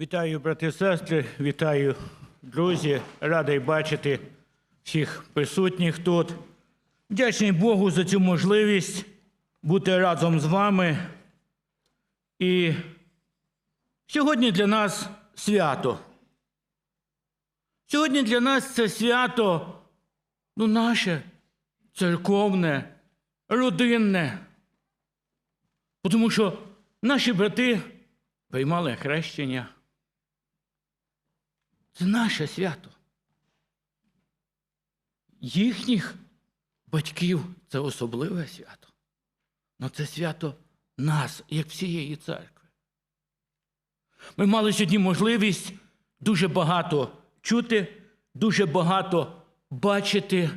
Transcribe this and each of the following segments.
Вітаю, брати і сестри, вітаю, друзі. Радий бачити всіх присутніх тут. Вдячний Богу за цю можливість бути разом з вами. І сьогодні для нас свято. Сьогодні для нас це свято, ну, наше церковне, родинне. Тому що наші брати приймали хрещення. Це наше свято. Їхніх батьків це особливе свято. Але це свято нас, як всієї церкви. Ми мали сьогодні можливість дуже багато чути, дуже багато бачити.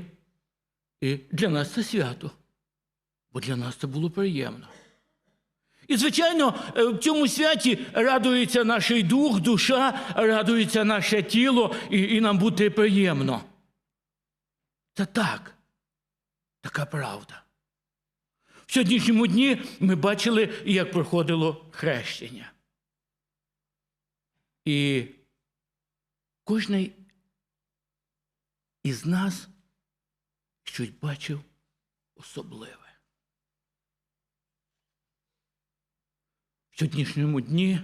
І для нас це свято. Бо для нас це було приємно. І, звичайно, е, в цьому святі радується наш дух, душа, радується наше тіло, і, і нам буде приємно. Це так, така правда. В сьогоднішньому дні ми бачили, як проходило хрещення. І кожен із нас щось бачив особливе. В сьогоднішньому дні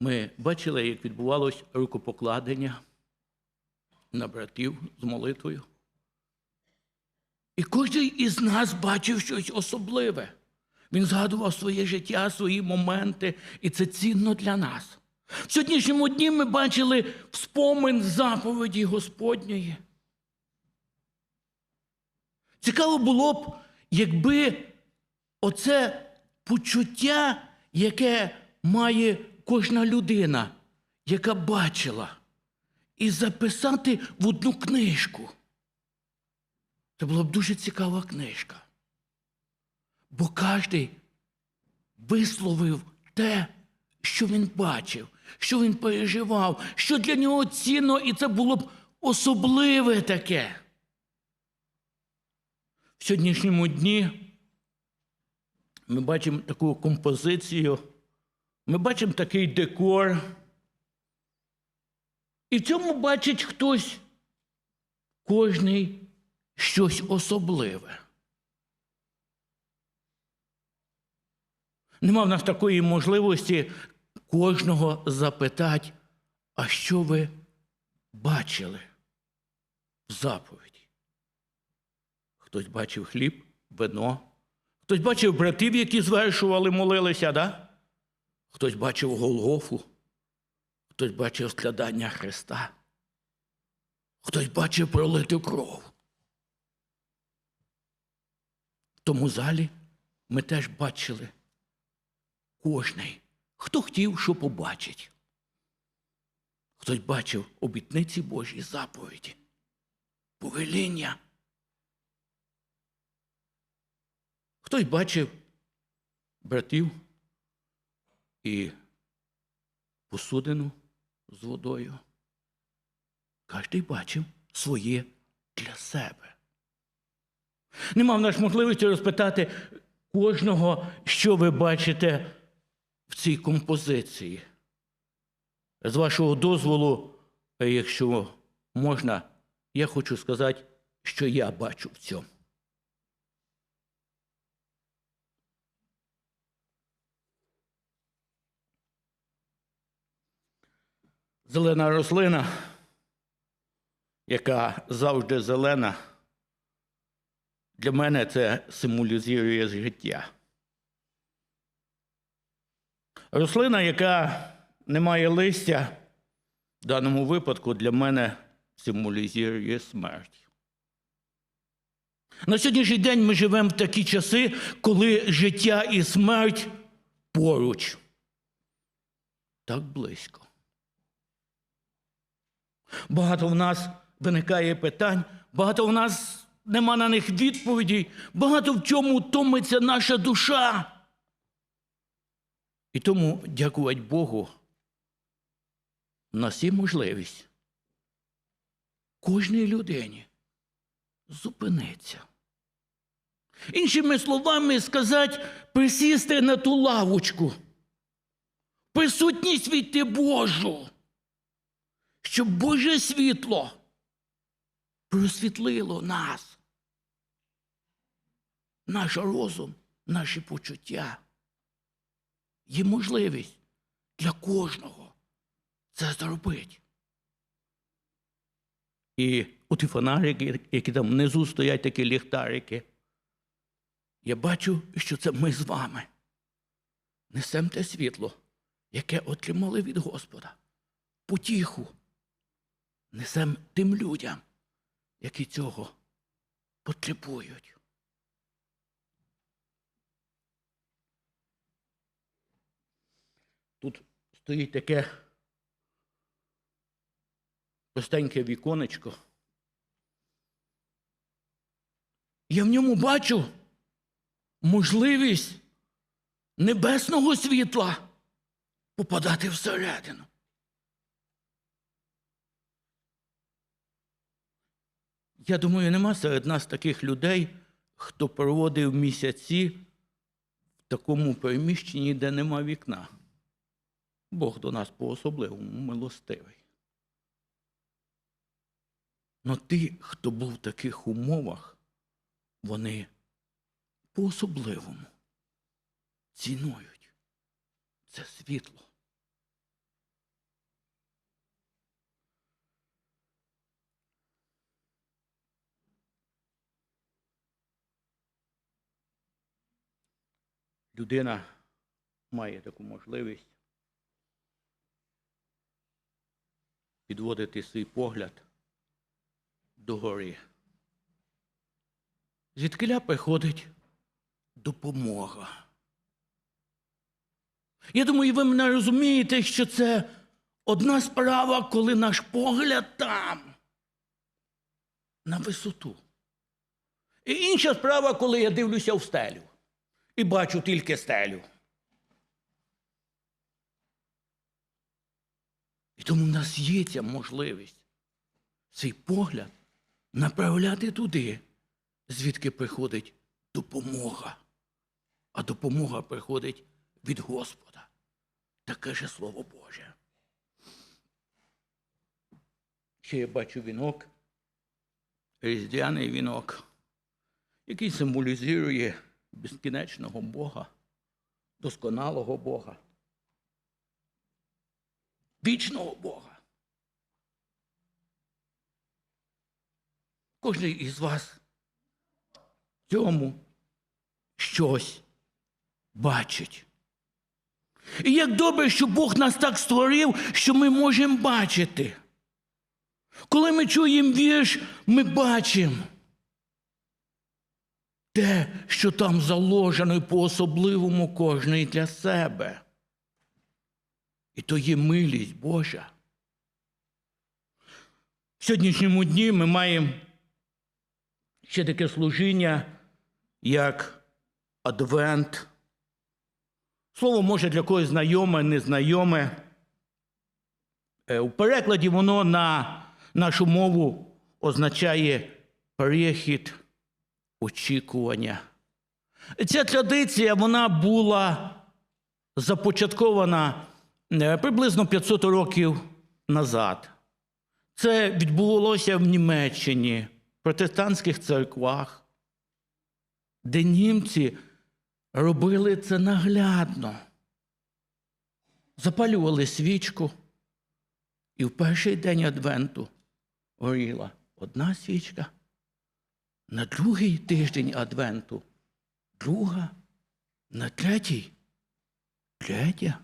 ми бачили, як відбувалось рукопокладення на братів з молитвою. І кожен із нас бачив щось особливе. Він згадував своє життя, свої моменти, і це цінно для нас. В сьогоднішньому дні ми бачили вспомин заповіді Господньої. Цікаво було б, якби оце почуття, яке має кожна людина, яка бачила, і записати в одну книжку. Це була б дуже цікава книжка. Бо кожен висловив те, що він бачив, що він переживав, що для нього цінно, і це було б особливе таке. В сьогоднішньому дні ми бачимо таку композицію, ми бачимо такий декор. І в цьому бачить хтось кожний щось особливе. Нема в нас такої можливості кожного запитати, а що ви бачили в заповіді? Хтось бачив хліб, вино. Хтось бачив братів, які звершували, молилися, да? хтось бачив Голгофу, хтось бачив складання Христа, хтось бачив пролиту кров. В тому залі ми теж бачили кожний, хто хотів, що побачить. Хтось бачив обітниці Божі заповіді, повеління. Хтось бачив братів і посудину з водою. Кожний бачив своє для себе. Не мав наш можливості розпитати кожного, що ви бачите в цій композиції. З вашого дозволу, якщо можна, я хочу сказати, що я бачу в цьому. Зелена рослина, яка завжди зелена, для мене це символізує життя. Рослина, яка не має листя, в даному випадку для мене символізує смерть. На сьогоднішній день ми живемо в такі часи, коли життя і смерть поруч. Так близько. Багато в нас виникає питань, багато в нас нема на них відповідей, багато в чому томиться наша душа. І тому, дякувати Богу, в нас є можливість кожній людині зупинитися. Іншими словами сказати, присісти на ту лавочку, присутність війти Божу, щоб Боже світло просвітлило нас, наш розум, наші почуття. Є можливість для кожного це зробити. І оті фонарики, які там внизу стоять, такі ліхтарики. Я бачу, що це ми з вами несемо те світло, яке отримали від Господа. Потіху несемо тим людям, які цього потребують. Тут стоїть таке простеньке віконечко. Я в ньому бачу можливість небесного світла попадати всередину. Я думаю, нема серед нас таких людей, хто проводив місяці в такому приміщенні, де нема вікна. Бог до нас по-особливому милостивий. Но ті, хто був в таких умовах, вони по-особливому цінують це світло. Людина має таку можливість підводити свій погляд до гори. Звідкиля приходить допомога. Я думаю, ви мене розумієте, що це одна справа, коли наш погляд там, на висоту. І інша справа, коли я дивлюся в стелю і бачу тільки стелю. І тому в нас є ця можливість цей погляд направляти туди, звідки приходить допомога. А допомога приходить від Господа. Таке же Слово Боже. Ще я бачу вінок, різдвяний вінок, який символізує безкінечного Бога, досконалого Бога, вічного Бога. Кожен із вас в цьому щось бачить. І як добре, що Бог нас так створив, що ми можемо бачити. Коли ми чуємо вірш, ми бачимо те, що там заложено по-особливому кожний для себе. І то є милість Божа. В сьогоднішньому дні ми маємо ще таке служіння, як Адвент. Слово може для когось знайоме, незнайоме. Е, У перекладі воно на нашу мову означає перехід очікування. Ця традиція вона була започаткована е, приблизно 500 років назад. Це відбулося в Німеччині, в протестантських церквах, де німці робили це наглядно. Запалювали свічку, і в перший день Адвенту горіла одна свічка, на другий тиждень Адвенту друга, на третій третя.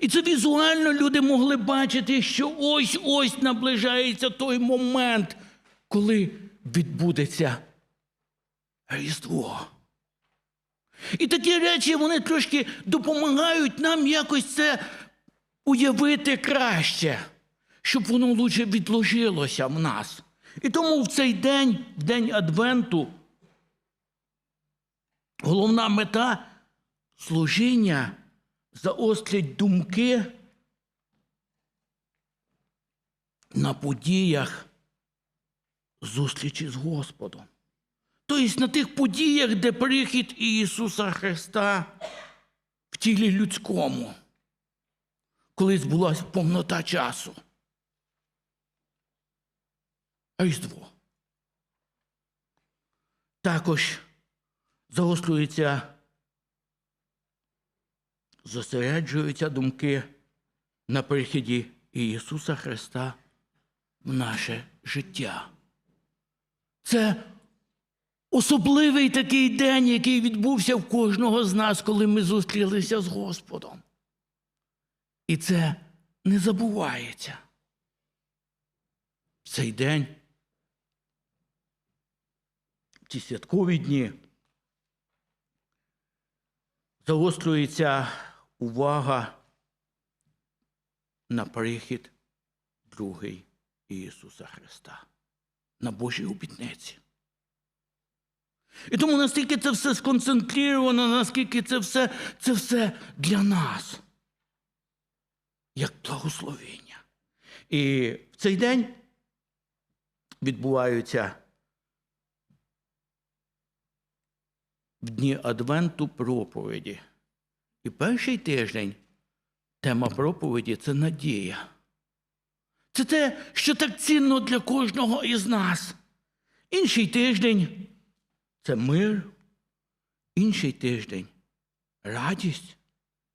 І це візуально люди могли бачити, що ось ось наближається той момент, коли відбудеться Різдво. І такі речі вони трошки допомагають нам якось це уявити краще, щоб воно лучше відложилося в нас. І тому в цей день, в день Адвенту, головна мета служіння заострить думки на подіях зустрічі з Господом. Тобто на тих подіях, де прихід Ісуса Христа в тілі людському. коли збулася повнота часу. Різдво. Також загострюються, зосереджуються думки на прихіді Ісуса Христа в наше життя. Це особливий такий день, який відбувся в кожного з нас, коли ми зустрілися з Господом. І це не забувається. В цей день, ці святкові дні, загострюється увага на прихід другий Ісуса Христа, на Божій обітниці. І тому наскільки це все сконцентровано, наскільки це все, це все для нас, як благословення. І в цей день відбуваються дні Адвенту проповіді. І перший тиждень тема проповіді це надія. Це те, що так цінно для кожного із нас. Інший тиждень це мир, інший тиждень радість,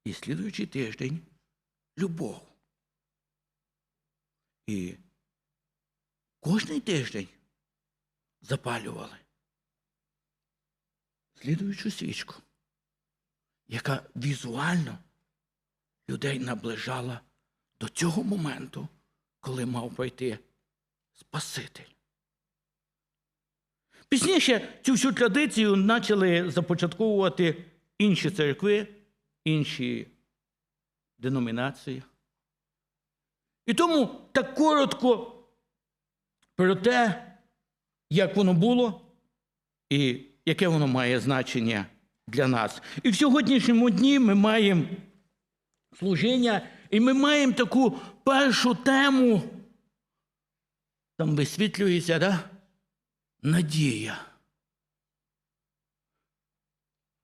і слідуючий тиждень любов. І кожний тиждень запалювали слідуючу свічку, яка візуально людей наближала до цього моменту, коли мав прийти Спаситель. Пізніше цю всю традицію почали започатковувати інші церкви, інші деномінації. І тому так коротко про те, як воно було і яке воно має значення для нас. І в сьогоднішньому дні ми маємо служіння, і ми маємо таку першу тему, там висвітлюється, да? надія.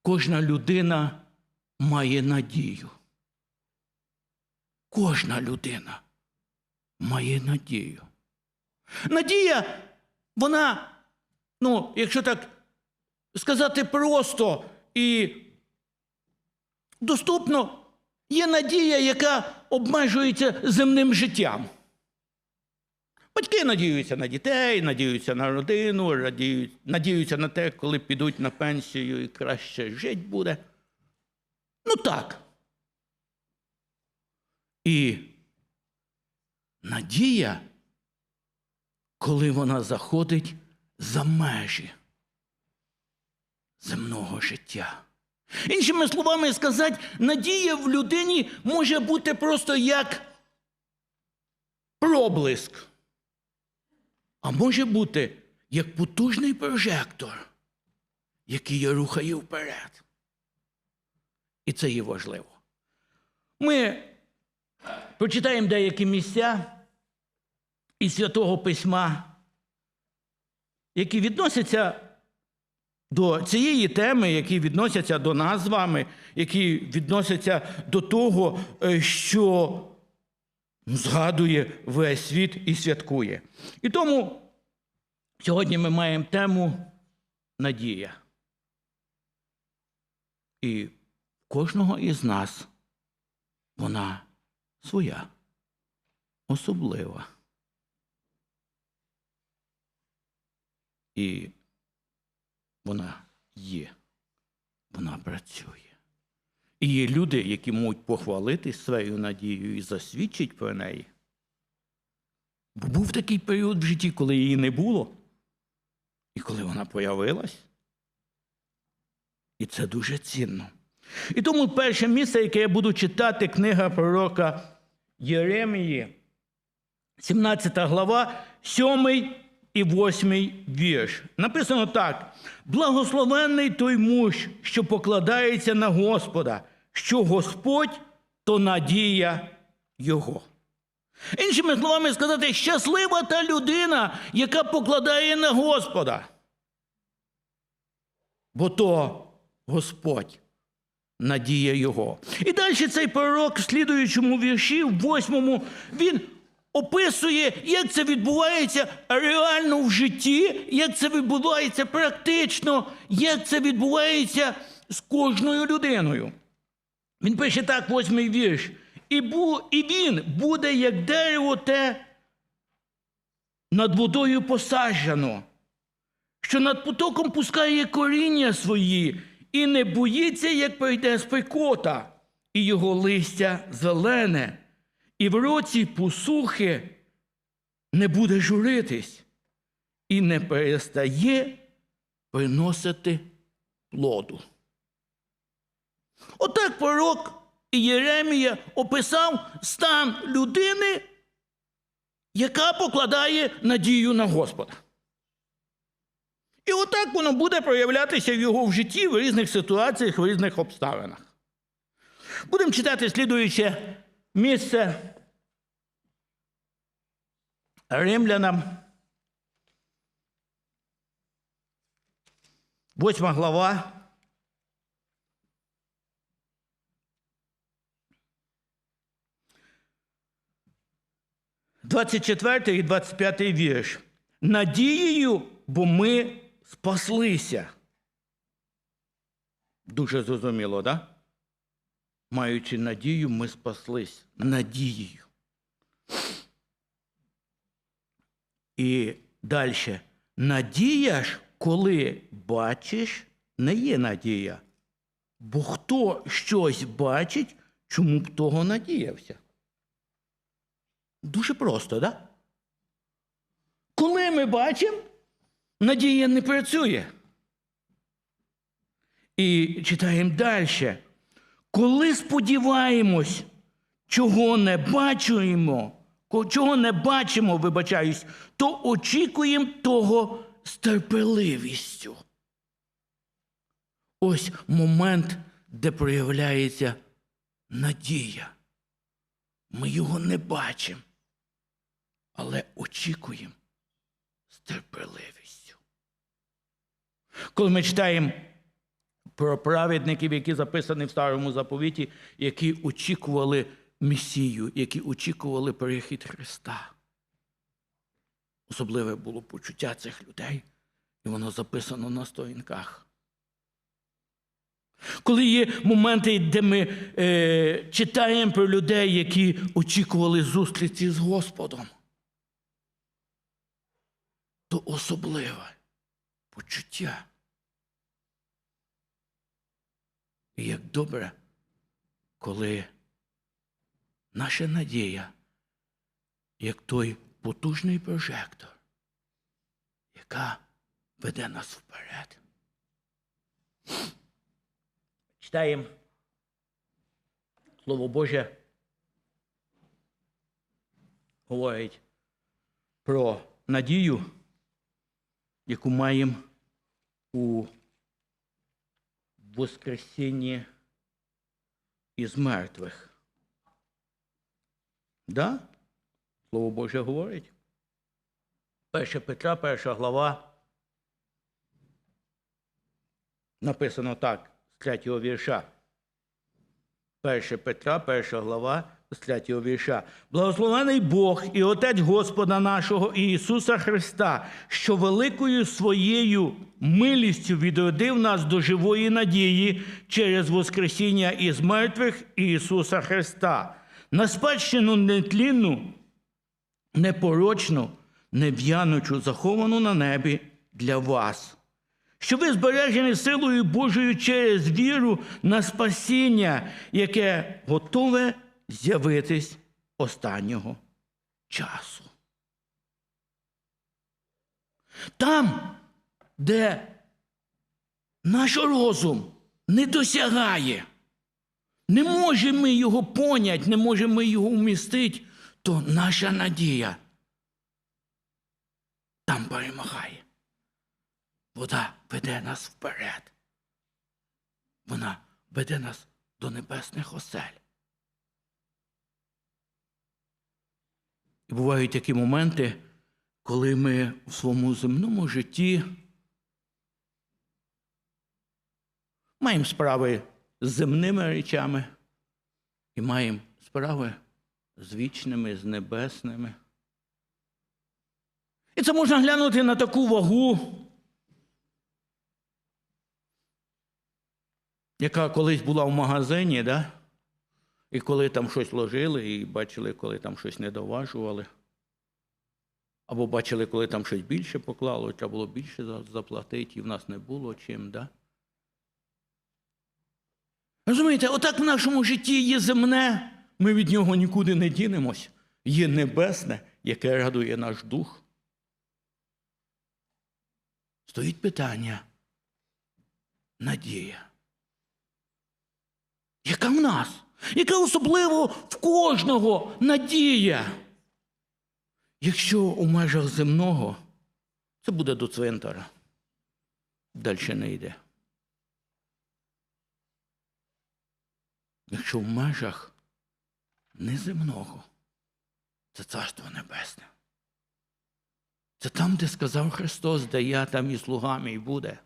Кожна людина має надію. Кожна людина має надію. Надія, вона, ну, якщо так сказати просто і доступно, є надія, яка обмежується земним життям. Батьки надіються на дітей, надіються на родину, надіються на те, коли підуть на пенсію і краще жити буде. Ну так. І надія, коли вона заходить за межі земного життя. Іншими словами сказати, надія в людині може бути просто як проблиск. А може бути як потужний прожектор, який я рухає вперед. І це є важливо. Ми прочитаємо деякі місця із Святого Письма, які відносяться до цієї теми, які відносяться до нас з вами, які відносяться до того, е, що згадує весь світ і святкує. І тому сьогодні ми маємо тему надія. І кожного із нас вона своя, особлива. І вона є, вона працює. І є люди, які можуть похвалити своєю надією і засвідчити про неї. Бо був такий період в житті, коли її не було, і коли вона появилась. І це дуже цінно. І тому перше місце, яке я буду читати, книга пророка Єремії, 17 глава, 7 і 8 вірш. Написано так: благословенний той муж, що покладається на Господа, що Господь то надія Його. Іншими словами сказати, щаслива та людина, яка покладає на Господа. Бо то Господь надія його. І далі цей пророк в слідуючому вірші, в восьмому, він описує, як це відбувається реально в житті, як це відбувається практично, як це відбувається з кожною людиною. Він пише так, восьмий вірш. І, бу, і він буде, як дерево те над водою посаджено, що над потоком пускає коріння свої, і не боїться, як прийде спекота, і його листя зелене, і в році посухи не буде журитись, і не перестає приносити плоду. Отак пророк Єремія описав стан людини, яка покладає надію на Господа. І отак воно буде проявлятися в його в житті в різних ситуаціях, в різних обставинах. Будемо читати слідуюче місце римлянам. Восьма глава. Двадцять четвертий і двадцять п'ятий вірш. Надією, бо ми спаслися. Дуже зрозуміло? Да? Маючи надію, ми спаслись надією. І далі. Надія ж, коли бачиш, не є надія. Бо хто щось бачить, чому б того надіявся? Дуже просто, так? Да? Коли ми бачимо, надія не працює. І читаємо далі. Коли сподіваємось, чого не бачимо, чого не бачимо, вибачаюсь, то очікуємо того з терпеливістю. Ось момент, де проявляється надія. Ми його не бачимо, але очікуємо з терпеливістю. Коли ми читаємо про праведників, які записані в старому заповіті, які очікували Месію, які очікували перехід Христа. Особливе було почуття цих людей, і воно записано на сторінках. Коли є моменти, де ми е, читаємо про людей, які очікували зустрічі з Господом, то особливе почуття. І як добре, коли наша надія, як той потужний прожектор, яка веде нас вперед. Читаємо Слово Боже говорить про надію, яку маємо у Воскресінні із мертвих. Да? Слово Боже говорить. 1 Петра, перша глава. Написано так, з третього вірша. 1 Петра, перша глава, з третього вірша. Благословений Бог і Отець Господа нашого Ісуса Христа, що великою своєю милістю відродив нас до живої надії через Воскресіння із мертвих Ісуса Христа, на спадщину нетлінну, непорочну, нев'яночу, заховану на небі для вас. Що ви збережені силою Божою через віру на спасіння, яке готове з'явитись останнього часу. Там, де наш розум не досягає, не можемо ми його поняти, не можемо ми його вмістити, то наша надія там перемагає. Вода веде нас вперед. Вона веде нас до небесних осель. І бувають такі моменти, коли ми в своєму земному житті маємо справи з земними речами і маємо справи з вічними, з небесними. І це можна глянути на таку вагу, яка колись була в магазині, да? і коли там щось ложили, і бачили, коли там щось не доважували. Або бачили, коли там щось більше поклало, треба було більше заплатити, і в нас не було чим. Да? Розумієте, отак в нашому житті є земне, ми від нього нікуди не дінемось. Є небесне, яке радує наш дух. Стоїть питання. Надія. Яка в нас? Яка особливо в кожного надія? Якщо у межах земного, це буде до цвинтара. Далі не йде. Якщо в межах неземного, це Царство Небесне. Це там, де сказав Христос, де я там і слугами і буде.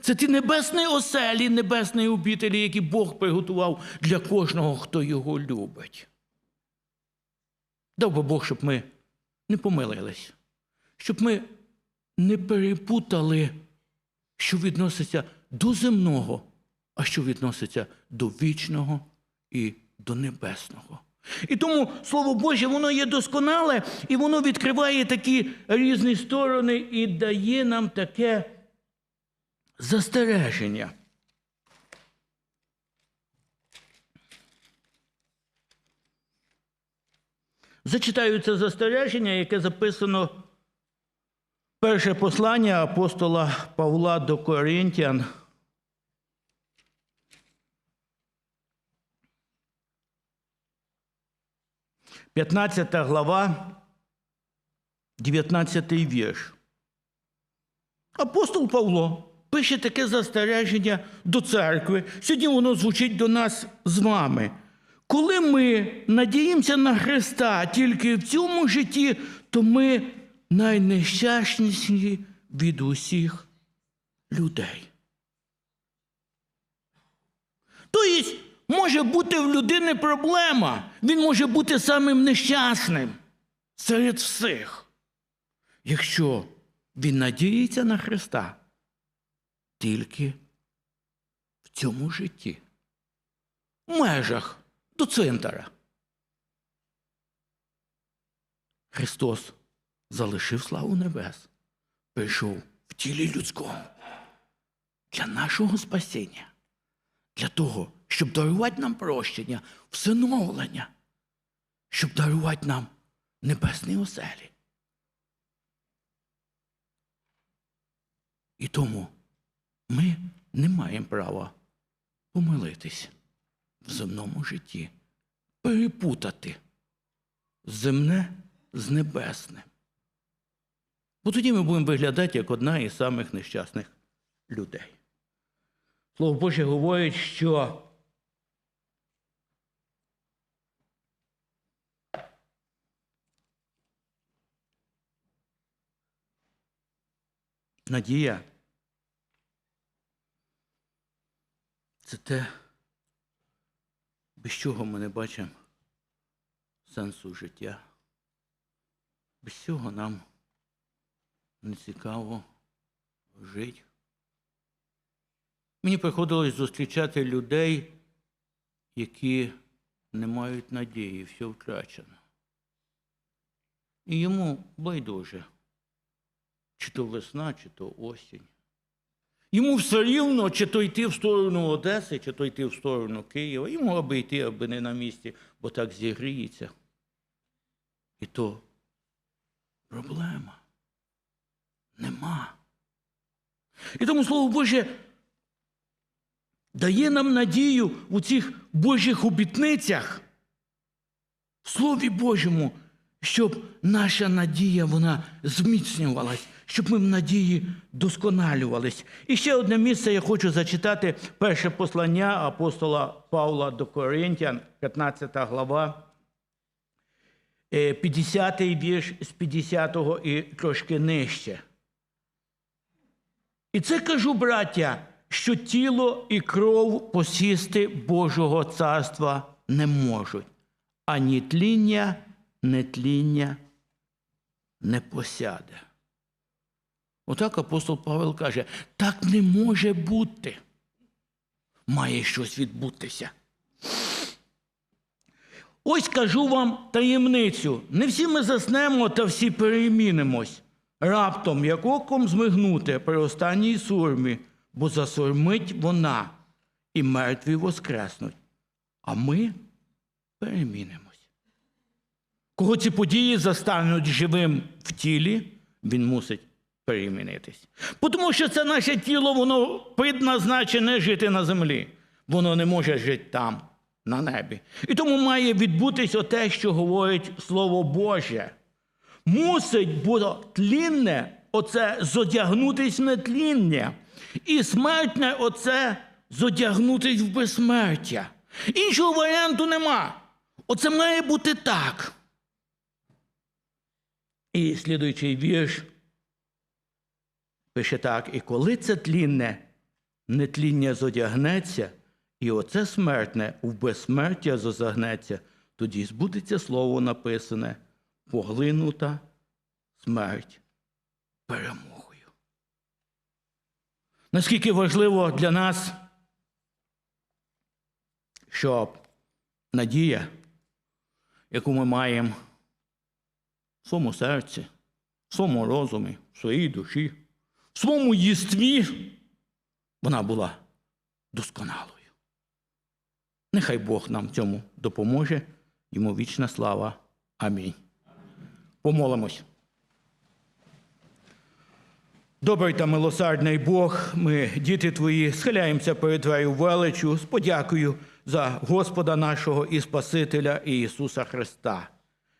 Це ті небесні оселі, небесні обітелі, які Бог приготував для кожного, хто його любить. Дав би Бог, щоб ми не помилились, щоб ми не перепутали, що відноситься до земного, а що відноситься до вічного і до небесного. І тому Слово Боже, воно є досконале, і воно відкриває такі різні сторони і дає нам таке застереження. Зачитаю це застереження, яке записано перше послання апостола Павла до Коринтян. П'ятнадцята глава, 19 вірш. Апостол Павло пише таке застереження до церкви. Сьогодні воно звучить до нас з вами. Коли ми надіємося на Христа тільки в цьому житті, то ми найнещасніші від усіх людей. Тобто, може бути в людини проблема. Він може бути самим нещасним серед всіх. Якщо він надіється на Христа тільки в цьому житті, в межах до цвинтара. Христос залишив славу небес, прийшов в тілі людському для нашого спасіння, для того, щоб дарувати нам прощення, всиновлення, щоб дарувати нам небесні оселі. І тому ми не маємо права помилитись в земному житті, перепутати земне з небесним. Бо тоді ми будемо виглядати як одна із самих нещасних людей. Слово Боже говорить, що надія це те, без чого ми не бачимо сенсу життя. Без цього нам не цікаво жити. Мені приходилось зустрічати людей, які не мають надії, все втрачено. І йому байдуже, чи то весна, чи то осінь. Йому все рівно, чи то йти в сторону Одеси, чи то йти в сторону Києва. Йому аби йти, аби не на місці, бо так зігріється. І то проблема. Нема. І тому Слово Боже дає нам надію у цих Божих обітницях, в Слові Божому, щоб наша надія вона зміцнювалась, щоб ми в надії досконалювались. І ще одне місце я хочу зачитати перше послання апостола Павла до Коринтян, 15 глава. 50-й вірш з 50-го і трошки нижче. І це кажу, браття, що тіло і кров посісти Божого царства не можуть, ані тління, не тління не посяде. Отак апостол Павел каже: так не може бути. Має щось відбутися. Ось кажу вам таємницю. Не всі ми заснемо та всі перемінимось. Раптом, як оком змигнути при останній сурмі, бо засурмить вона, і мертві воскреснуть. А ми перемінимось. Кого ці події застануть живим в тілі, він мусить перемінитись. Тому що це наше тіло, воно предназначене жити на землі. Воно не може жити там, на небі. І тому має відбутись оте, що говорить Слово Боже. Мусить бути тлінне, оце зодягнутись в нетління. І смертне оце зодягнутись в безсмертя. Іншого варіанту нема. Оце має бути так. І слідуючий вірш пише так: і коли це тлінне, нетління зодягнеться, і оце смертне в безсмертя зозагнеться, тоді збудеться слово написане, поглинута смерть перемогою. Наскільки важливо для нас, щоб надія, яку ми маємо своєму серці, своєму розумі, своїй душі, своєму єстві, вона була досконалою. Нехай Бог нам цьому допоможе. Йому вічна слава. Амінь. Помолимось. Добрий та милосердний Бог, ми, діти Твої, схиляємося перед Твоєю величю з подякою за Господа нашого і Спасителя Ісуса Христа.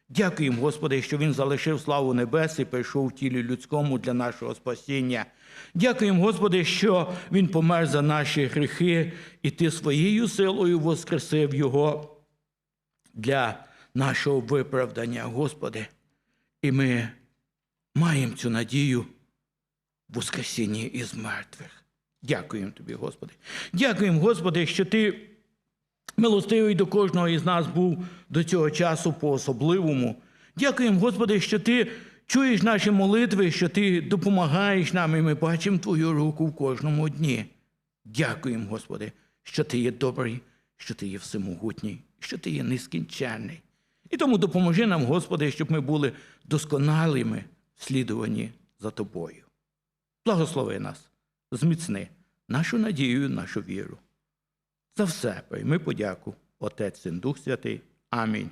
Дякуємо, Господи, що Він залишив славу небес і прийшов в тілі людському для нашого спасіння. Дякуємо, Господи, що Він помер за наші гріхи, і Ти своєю силою воскресив Його для нашого виправдання, Господи. І ми маємо цю надію в Воскресінні із мертвих. Дякуємо Тобі, Господи. Дякуємо, Господи, що Ти милостивий до кожного із нас був до цього часу по-особливому. Дякуємо, Господи, що Ти чуєш наші молитви, що Ти допомагаєш нам, і ми бачимо Твою руку в кожному дні. Дякуємо, Господи, що Ти є добрий, що Ти є всемогутній, що Ти є нескінченний. І тому допоможи нам, Господи, щоб ми були досконалими в за Тобою. Благослови нас, зміцни нашу надію, нашу віру. За все прийми подяку, Отець Син Дух Святий. Амінь.